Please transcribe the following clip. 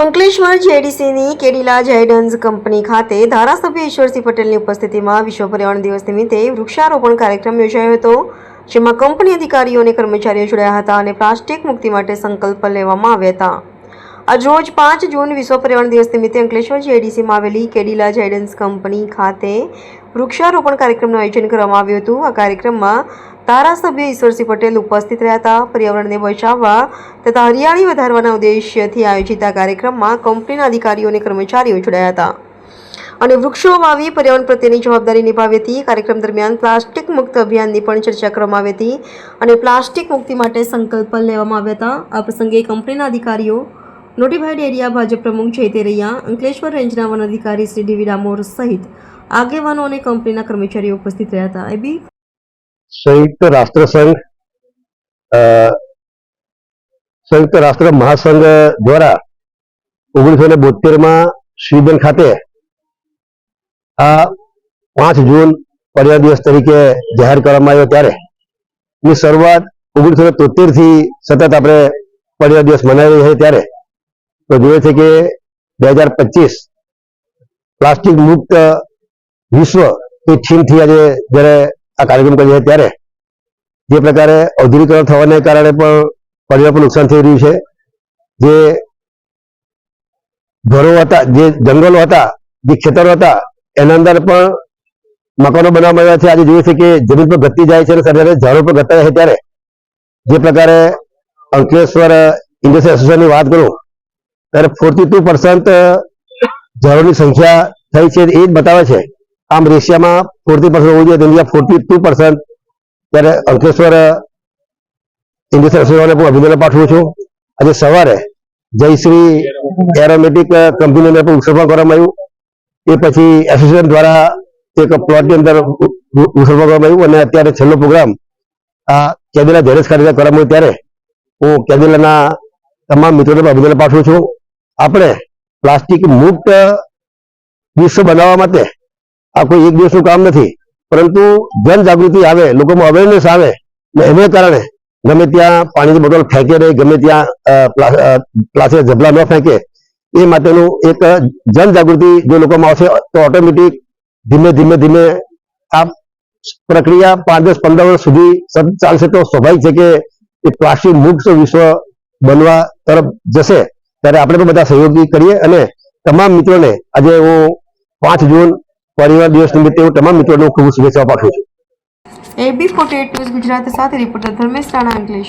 અંકલેશ્વર જેડીસીની કેડીલા જાયડન્સ કંપની ખાતે ધારાસભ્ય ઈશ્વરસિંહ પટેલની ઉપસ્થિતિમાં વિશ્વ પર્યાવરણ દિવસ નિમિત્તે વૃક્ષારોપણ કાર્યક્રમ યોજાયો હતો. જેમાં કંપની અધિકારીઓ અને કર્મચારીઓ જોડાયા હતા અને પ્લાસ્ટિક મુક્તિ માટે સંકલ્પ લેવામાં આવ્યા હતા. આજ રોજ પાંચ જૂન વિશ્વ પર્યાવરણ દિવસ નિમિત્તે અંકલેશ્વર જેડીસીમાં આવેલી કેડીલા જાયડન્સ કંપની ખાતે વૃક્ષારોપણ કાર્યક્રમનું આયોજન કરવામાં આવ્યું હતું. આ કાર્યક્રમમાં ધારાસભ્ય ઈશ્વરસિંહ પટેલ ઉપસ્થિત રહ્યા હતા. પર્યાવરણને બચાવવા તથા હરિયાળી વધારવાના ઉદ્દેશ્યથી આયોજિત આ કાર્યક્રમમાં કંપનીના અધિકારીઓ અને કર્મચારીઓ જોડાયા હતા. અને વૃક્ષો વાવી પર્યાવરણ પ્રત્યેની જવાબદારી નિભાવી હતી. કાર્યક્રમ દરમિયાન પ્લાસ્ટિક મુક્ત અભિયાનની પણ ચર્ચા કરવામાં આવી હતી અને પ્લાસ્ટિક મુક્તિ માટે સંકલ્પ લેવામાં આવ્યા હતા. આ પ્રસંગે કંપનીના અધિકારીઓ નોટિફાઈડ એરિયા ભાજપ પ્રમુખ ચૈતેરૈયા રૈયા અંકલેશ્વર રેન્જના વન અધિકારી શ્રી ડીવી ડામોર સહિત આગેવાનો અને કંપનીના કર્મચારીઓ ઉપસ્થિત રહ્યા હતા. એબી? સંયુક્ત રાષ્ટ્ર સંઘ અ, સંયુક્ત રાષ્ટ્ર મહાસંઘ દ્વારા ઓગણીસો ને બોતેરમાં સ્વીડન ખાતે આ પાંચ જૂન પર્યાવરણ દિવસ તરીકે જાહેર કરવામાં આવ્યો ત્યારે ની શરૂઆત ઓગણીસો ને તોતેરથી સતત આપણે પર્યાવરણ દિવસ મનાવી રહ્યા ત્યારે તો જોઈએ છે કે બે હજાર પચીસ પ્લાસ્ટિક મુક્ત વિશ્વ એ થીમથી આજે જ્યારે આ કાર્યક્રમ કરીએ છીએ ત્યારે જે પ્રકારે ઔદ્યોગિકરણ થવાને કારણે પણ પર્યાવરણ પણ નુકસાન થઈ રહ્યું છે. જે ઘરો હતા, જે જંગલો હતા, જે ખેતરો હતા, એના અંદર પણ મકાનો બનાવવામાં આવ્યા છે. આજે જોઈએ છે કે જમીન પર ઘટતી જાય છે અને સરકારે ઝાડો પર ઘટતા જાય છે ત્યારે. જે પ્રકારે અંકલેશ્વર ઇન્ડસ્ટ્રી એસોસિએશનની વાત કરું ત્યારે ફોર્ટી ટુ પર્સન્ટ ઝાડોની સંખ્યા થઈ છે એ જ બતાવે છે. આમ રેશિયામાં ફોર્ટી પર્સન્ટ હોવું જોઈએ ઇન્ડિયા ફોર્ટી ટુ પર્સન્ટ ત્યારે અંકલેશ્વર ઇન્ડસ્ટ્રી એસોસિએશનને પણ અભિનંદન પાઠવું છું. આજે સવારે જયશ્રી એરોમેટિક કંપનીને પણ ઉત્સર્જન કરવામાં આવ્યું. એ પછી એસોસિએશન દ્વારા એક પ્લોટની અંદર ઉત્સર્જન કરવામાં આવ્યું અને અત્યારે છેલ્લો પ્રોગ્રામ આ કેદીલા ઝેરેસ ખાતે કરવામાં આવ્યો ત્યારે હું કેદીલાના તમામ મિત્રોને અભિનંદન પાઠવું છું. આપણે પ્લાસ્ટિક મુક્ત વિશ્વ બનાવવા માટે આ કોઈ એક દિવસનું કામ નથી. પરંતુ જનજાગૃતિ આવે, લોકોમાં અવેરનેસ આવે ને એને કારણે ગમે ત્યાં પાણીની બોટલ ફેંકે નહીં, ગમે ત્યાં પ્લાસ્ટિક ઝબલા ન ફેંકે, એ માટેનું એક જનજાગૃતિ જો લોકોમાં આવશે તો ઓટોમેટિક ધીમે ધીમે ધીમે આ પ્રક્રિયા પાંચ દસ પંદર વર્ષ સુધી ચાલશે તો સ્વાભાવિક છે કે એ પ્લાસ્ટિક મુક્ત વિશ્વ બનવા તરફ જશે. ત્યારે આપણે પણ બધા સહયોગી કરીએ અને તમામ મિત્રોને આજે હું પાંચ જૂન પરિવાર દિવસ નિમિત્તે હું તમામ મિત્રોને હું ખૂબ શુભેચ્છાઓ પાઠવું છું. એબી ફોર્ટી ન્યૂઝ ગુજરાત સાથે રિપોર્ટર ધર્મેશ રાણા અંકલેશ્વર.